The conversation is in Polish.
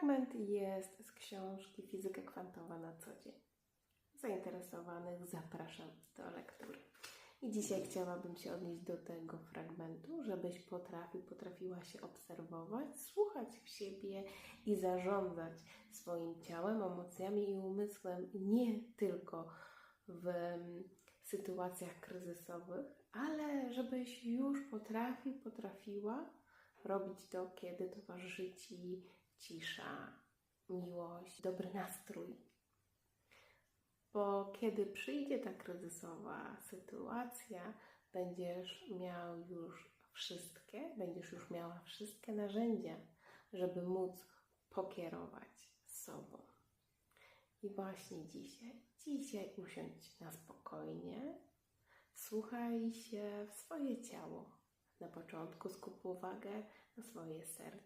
Fragment jest z książki Fizyka kwantowa na co dzień. Zainteresowanych zapraszam do lektury. I dzisiaj chciałabym się odnieść do tego fragmentu, żebyś potrafił, potrafiła się obserwować, słuchać w siebie i zarządzać swoim ciałem, emocjami i umysłem nie tylko w mm, sytuacjach kryzysowych, ale żebyś już potrafił, potrafiła robić to, kiedy towarzyszy Ci cisza, miłość, dobry nastrój. Bo kiedy przyjdzie ta kryzysowa sytuacja, będziesz miał już wszystkie, będziesz już miała wszystkie narzędzia, żeby móc pokierować sobą. I właśnie dzisiaj, dzisiaj usiądź na spokojnie, wsłuchaj się w swoje ciało. Na początku skup uwagę na swoje serce.